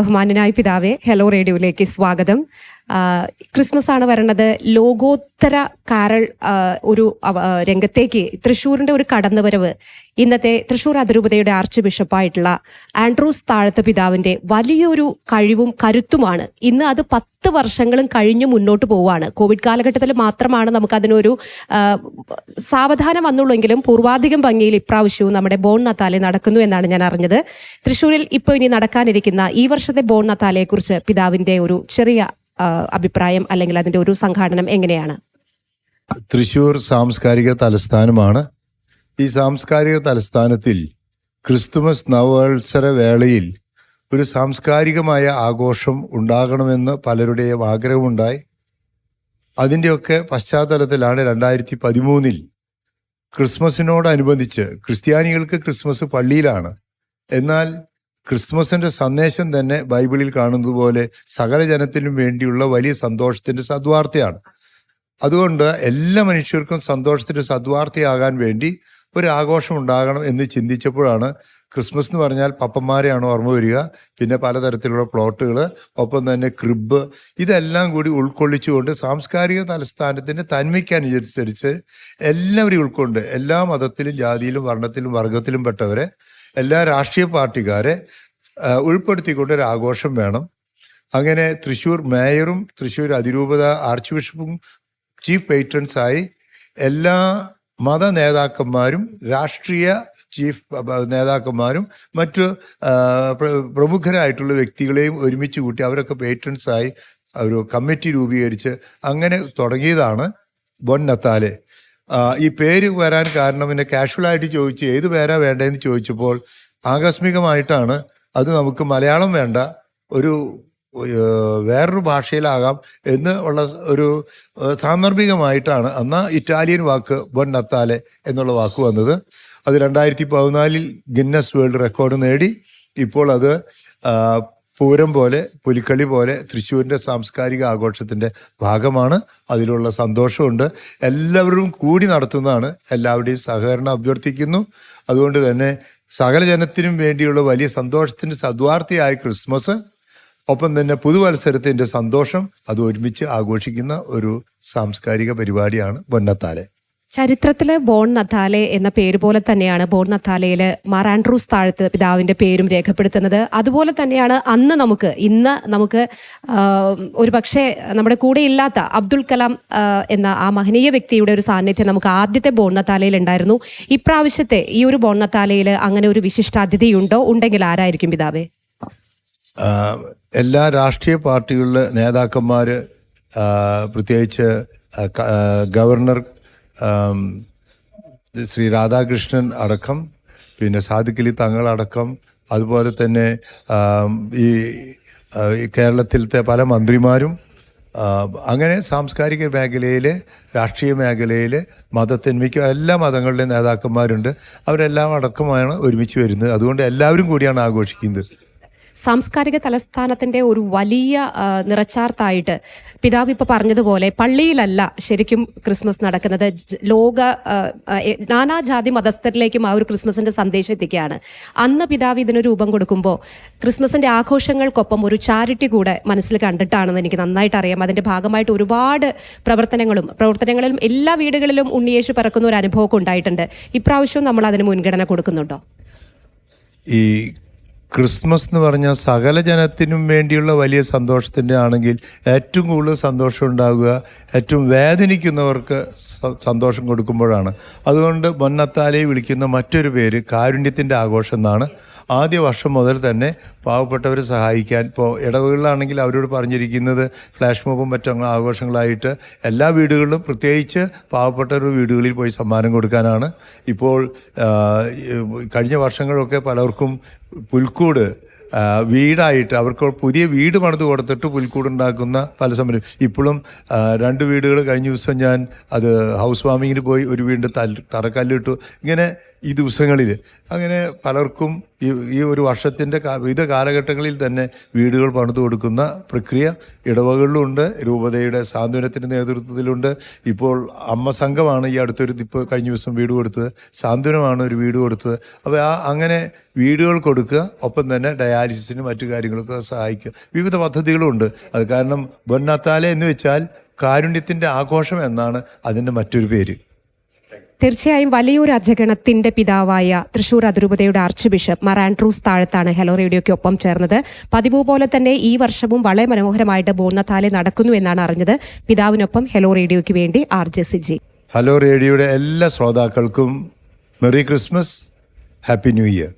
ബഹുമാന്യനായ പിതാവെ ഹലോ റേഡിയോയിലേക്ക് സ്വാഗതം. ക്രിസ്മസ് ആണ് വരണത്. ലോകോത്തര കാരൾ ഒരു രംഗത്തേക്ക് തൃശ്ശൂരിന്റെ ഒരു കടന്നുവരവ്. ഇന്നത്തെ തൃശ്ശൂർ അതിരൂപതയുടെ ആർച്ച് ബിഷപ്പായിട്ടുള്ള ആൻഡ്രൂസ് താഴത്ത പിതാവിന്റെ വലിയൊരു കഴിവും കരുത്തുമാണ്. ഇന്ന് അത് പത്ത് വർഷങ്ങളും കഴിഞ്ഞ് മുന്നോട്ട് പോവുകയാണ്. കോവിഡ് കാലഘട്ടത്തിൽ മാത്രമാണ് നമുക്ക് അതിനൊരു ആ, സാവധാനം വന്നുള്ളെങ്കിലും പൂർവാധികം ഭംഗിയിൽ ഇപ്രാവശ്യവും നമ്മുടെ ബോൺ നത്താലെ നടക്കുന്നു എന്നാണ് ഞാൻ അറിഞ്ഞത്. തൃശ്ശൂരിൽ ഇപ്പോൾ ഇനി നടക്കാനിരിക്കുന്ന ഈ വർഷത്തെ ബോൺ നത്താലയെ കുറിച്ച് പിതാവിന്റെ ഒരു ചെറിയ അഭിപ്രായം അല്ലെങ്കിൽ അതിന്റെ ഒരു സംഘാടനം എങ്ങനെയാണ്? തൃശൂർ സാംസ്കാരിക തലസ്ഥാനമാണ്. ഈ സാംസ്കാരിക തലസ്ഥാനത്തിൽ ക്രിസ്തുമസ് നവവത്സര വേളയിൽ ഒരു സാംസ്കാരികമായ ആഘോഷം ഉണ്ടാകണമെന്ന് പലരുടെയും ആഗ്രഹമുണ്ടായി. അതിന്റെയൊക്കെ പശ്ചാത്തലത്തിലാണ് രണ്ടായിരത്തി പതിമൂന്നിൽ ക്രിസ്മസിനോടനുബന്ധിച്ച് ക്രിസ്ത്യാനികൾക്ക് ക്രിസ്മസ് പള്ളിയിലാണ്. എന്നാൽ ക്രിസ്മസിന്റെ സന്ദേശം തന്നെ ബൈബിളിൽ കാണുന്നത് പോലെ സകല ജനത്തിനും വേണ്ടിയുള്ള വലിയ സന്തോഷത്തിന്റെ സദ്വാർത്തയാണ്. അതുകൊണ്ട് എല്ലാ മനുഷ്യർക്കും സന്തോഷത്തിന്റെ സദ്വാർത്തയാകാൻ വേണ്ടി ഒരു ആഘോഷം ഉണ്ടാകണം എന്ന് ചിന്തിച്ചപ്പോഴാണ് ക്രിസ്മസ് എന്ന് പറഞ്ഞാൽ പപ്പന്മാരെയാണ് ഓർമ്മ വരിക പിന്നെ പലതരത്തിലുള്ള പ്ലോട്ടുകൾ ഒപ്പം തന്നെ ക്രിബ് ഇതെല്ലാം കൂടി ഉൾക്കൊള്ളിച്ചുകൊണ്ട് സാംസ്കാരിക തലസ്ഥാനത്തിന്റെ തന്മയ്ക്കനുസരിച്ച് എല്ലാവരെയും ഉൾക്കൊണ്ട് എല്ലാ മതത്തിലും ജാതിയിലും വർണത്തിലും വർഗത്തിലും പെട്ടവരെ എല്ലാ രാഷ്ട്രീയ പാർട്ടിക്കാരെ ഉൾപ്പെടുത്തിക്കൊണ്ട് ഒരു ആഘോഷം വേണം. അങ്ങനെ തൃശ്ശൂർ മേയറും തൃശ്ശൂർ അതിരൂപത ആർച്ച് ബിഷപ്പും ചീഫ് പേറ്റൻസായി എല്ലാ മത നേതാക്കന്മാരും രാഷ്ട്രീയ ചീഫ് നേതാക്കന്മാരും മറ്റു പ്രമുഖരായിട്ടുള്ള വ്യക്തികളെയും ഒരുമിച്ച് കൂട്ടി അവരൊക്കെ പേറ്റൻസായി ഒരു കമ്മിറ്റി രൂപീകരിച്ച് അങ്ങനെ തുടങ്ങിയതാണ്. ബൊൻ നത്താലെ. ആ, ഈ പേര് വരാൻ കാരണം പിന്നെ കാഷ്വലായിട്ട് ചോദിച്ചു ഏത് പേരാ വേണ്ടതെന്ന് ചോദിച്ചപ്പോൾ ആകസ്മികമായിട്ടാണ് അത് നമുക്ക് മലയാളം വേണ്ട ഒരു വേറൊരു ഭാഷയിലാകാം എന്ന് ഉള്ള ഒരു സാന്ദർഭികമായിട്ടാണ് അന്ന് ഇറ്റാലിയൻ വാക്ക് ബൊൻ നത്താലെ എന്നുള്ള വാക്ക് വന്നത്. അത് രണ്ടായിരത്തി പതിനാലിൽ ഗിന്നസ് വേൾഡ് റെക്കോർഡ് നേടി. ഇപ്പോൾ അത് പൂരം പോലെ പുലിക്കളി പോലെ തൃശ്ശൂരിന്റെ സാംസ്കാരിക ആഘോഷത്തിന്റെ ഭാഗമാണ് അതിലുള്ള സന്തോഷമുണ്ട്. എല്ലാവരും കൂടി നടത്തുന്നതാണ്. എല്ലാവരുടെയും സഹകരണം അഭ്യർത്ഥിക്കുന്നു. അതുകൊണ്ട് തന്നെ സകല ജനത്തിനും വേണ്ടിയുള്ള വലിയ സന്തോഷത്തിന്റെ സദ്വാർത്തിയായ ക്രിസ്മസ് ഒപ്പം തന്നെ പുതുവത്സരത്തിന്റെ സന്തോഷം. അത് ഒരുമിച്ച് ആഘോഷിക്കുന്ന ഒരു സാംസ്കാരിക പരിപാടിയാണ് പൊന്നത്താലെ. ചരിത്രത്തിൽ ബോൺ നഥാലെ എന്ന പേര് പോലെ തന്നെയാണ് ബോൺ നഥാലയിൽ മാർ ആൻഡ്രൂസ് താഴത്ത് പിതാവിന്റെ പേരും രേഖപ്പെടുത്തുന്നത്. അതുപോലെ തന്നെയാണ് അന്ന് നമുക്ക് ഇന്ന് നമുക്ക് ഒരു പക്ഷേ നമ്മുടെ കൂടെ ഇല്ലാത്ത അബ്ദുൽ കലാം എന്ന ആ മഹനീയ വ്യക്തിയുടെ ഒരു സാന്നിധ്യം നമുക്ക് ആദ്യത്തെ ബോൺ നത്താലയിൽ ഉണ്ടായിരുന്നു. ഇപ്രാവശ്യത്തെ ഈ ഒരു ബോൺ നത്താലയിൽ അങ്ങനെ ഒരു വിശിഷ്ടാതിഥിയുണ്ടോ? ഉണ്ടെങ്കിൽ ആരായിരിക്കും പിതാവേ? എല്ലാ രാഷ്ട്രീയ പാർട്ടികളിലെ നേതാക്കന്മാർ പ്രത്യേകിച്ച് ഗവർണർ ശ്രീ രാധാകൃഷ്ണൻ അടക്കം പിന്നെ സാദിഖലി തങ്ങളടക്കം അതുപോലെ തന്നെ ഈ കേരളത്തിലത്തെ പല മന്ത്രിമാരും അങ്ങനെ സാംസ്കാരിക മേഖലയിൽ രാഷ്ട്രീയ മേഖലയിൽ മതത്തിന്മയ്ക്ക് എല്ലാ മതങ്ങളുടെയും നേതാക്കന്മാരുണ്ട്. അവരെല്ലാം അടക്കമാണ് ഒരുമിച്ച് വരുന്നത്. അതുകൊണ്ട് എല്ലാവരും കൂടിയാണ് ആഘോഷിക്കുന്നത്. സാംസ്കാരിക തലസ്ഥാനത്തിന്റെ ഒരു വലിയ നിറച്ചാർത്തായിട്ട് പിതാവ് ഇപ്പൊ പറഞ്ഞതുപോലെ പള്ളിയിലല്ല ശരിക്കും ക്രിസ്മസ് നടക്കുന്നത്. ലോക നാനാജാതി മതസ്ഥരിലേക്കും ആ ഒരു ക്രിസ്മസിന്റെ സന്ദേശം എത്തിക്കുകയാണ്. അന്ന് പിതാവ് ഇതിന് രൂപം കൊടുക്കുമ്പോൾ ക്രിസ്മസിന്റെ ആഘോഷങ്ങൾക്കൊപ്പം ഒരു ചാരിറ്റി കൂടെ മനസ്സിൽ കണ്ടിട്ടാണെന്ന് എനിക്ക് നന്നായിട്ട് അറിയാം. അതിന്റെ ഭാഗമായിട്ട് ഒരുപാട് പ്രവർത്തനങ്ങളും പ്രവർത്തനങ്ങളിലും എല്ലാ വീടുകളിലും ഉണ്ണിയേശു പറക്കുന്ന ഒരു അനുഭവമൊക്കെ ഉണ്ടായിട്ടുണ്ട്. ഇപ്രാവശ്യവും നമ്മൾ അതിന് മുൻഗണന കൊടുക്കുന്നുണ്ടോ? ഈ ക്രിസ്മസ് എന്ന് പറഞ്ഞാൽ സകല ജനത്തിനും വേണ്ടിയുള്ള വലിയ സന്തോഷത്തിന്റെ ആണെങ്കിൽ ഏറ്റവും കൂടുതൽ സന്തോഷം ഉണ്ടാകുക ഏറ്റവും വേദനിക്കുന്നവർക്ക് സന്തോഷം കൊടുക്കുമ്പോഴാണ്. അതുകൊണ്ട് മൊന്നത്താലെ വിളിക്കുന്ന മറ്റൊരു പേര് കാരുണ്യത്തിന്റെ ആഘോഷം എന്നാണ്. ആദ്യ വർഷം മുതൽ തന്നെ പാവപ്പെട്ടവരെ സഹായിക്കാൻ ഇപ്പോൾ ഇടവുകളിലാണെങ്കിൽ അവരോട് പറഞ്ഞിരിക്കുന്നത് ഫ്ലാഷ് മോബും മറ്റു ആഘോഷങ്ങളായിട്ട് എല്ലാ വീടുകളിലും പ്രത്യേകിച്ച് പാവപ്പെട്ടവരുടെ വീടുകളിൽ പോയി സമ്മാനം കൊടുക്കാനാണ്. ഇപ്പോൾ കഴിഞ്ഞ വർഷങ്ങളൊക്കെ പലർക്കും പുൽക്കൂട് വീടായിട്ട് അവർക്ക് പുതിയ വീട് പണിത് കൊടുത്തിട്ട് പുൽക്കൂട് ഉണ്ടാക്കുന്ന പല സമരം. ഇപ്പോഴും രണ്ട് വീടുകൾ കഴിഞ്ഞ ദിവസം ഞാൻ അത് ഹൗസ് വാമിങ്ങിന് പോയി ഒരു വീടിന്റെ തറക്കല്ലിട്ടു. ഇങ്ങനെ ഈ ദിവസങ്ങളിൽ അങ്ങനെ പലർക്കും ഈ ഈ ഒരു വർഷത്തിന്റെ വിവിധ കാലഘട്ടങ്ങളിൽ തന്നെ വീടുകൾ പണിതു കൊടുക്കുന്ന പ്രക്രിയ ഇടവകളിലുണ്ട്. രൂപതയുടെ സാന്ത്വനത്തിന്റെ നേതൃത്വത്തിലുണ്ട്. ഇപ്പോൾ അമ്മ സംഘമാണ് ഈ അടുത്തൊരു ഇപ്പോൾ കഴിഞ്ഞ ദിവസം വീട് കൊടുത്തത്. സാന്ത്വനമാണ് ഒരു വീട് കൊടുത്തത്. അപ്പോൾ ആ അങ്ങനെ വീടുകൾ കൊടുക്കുക ഒപ്പം തന്നെ ഡയാലിസിസിനും മറ്റു കാര്യങ്ങൾക്കും സഹായിക്കുക. വിവിധ പദ്ധതികളുണ്ട്. അത് കാരണം ബൊന്നത്താലെ എന്ന് വെച്ചാൽ കാരുണ്യത്തിന്റെ ആഘോഷം എന്നാണ് അതിന്റെ മറ്റൊരു പേര്. തീർച്ചയായും വലിയൊരു അജഗണത്തിന്റെ പിതാവായ തൃശൂർ അതിരൂപതയുടെ ആർച്ച് ബിഷപ്പ് മർ ആൻഡ്രൂസ് താഴത്താണ് ഹലോ റേഡിയോയ്ക്ക് ഒപ്പം ചേർന്നത്. പതിവ് പോലെ തന്നെ ഈ വർഷവും വളരെ മനോഹരമായിട്ട് ബോർണത്താലെ നടക്കുന്നു എന്നാണ് അറിഞ്ഞത്. പിതാവിനൊപ്പം ഹലോ റേഡിയോയ്ക്ക് വേണ്ടി ആർ ജെ സിജി ഹലോ റേഡിയോയുടെ എല്ലാ ശ്രോതാക്കൾക്കും merry Christmas happy new year.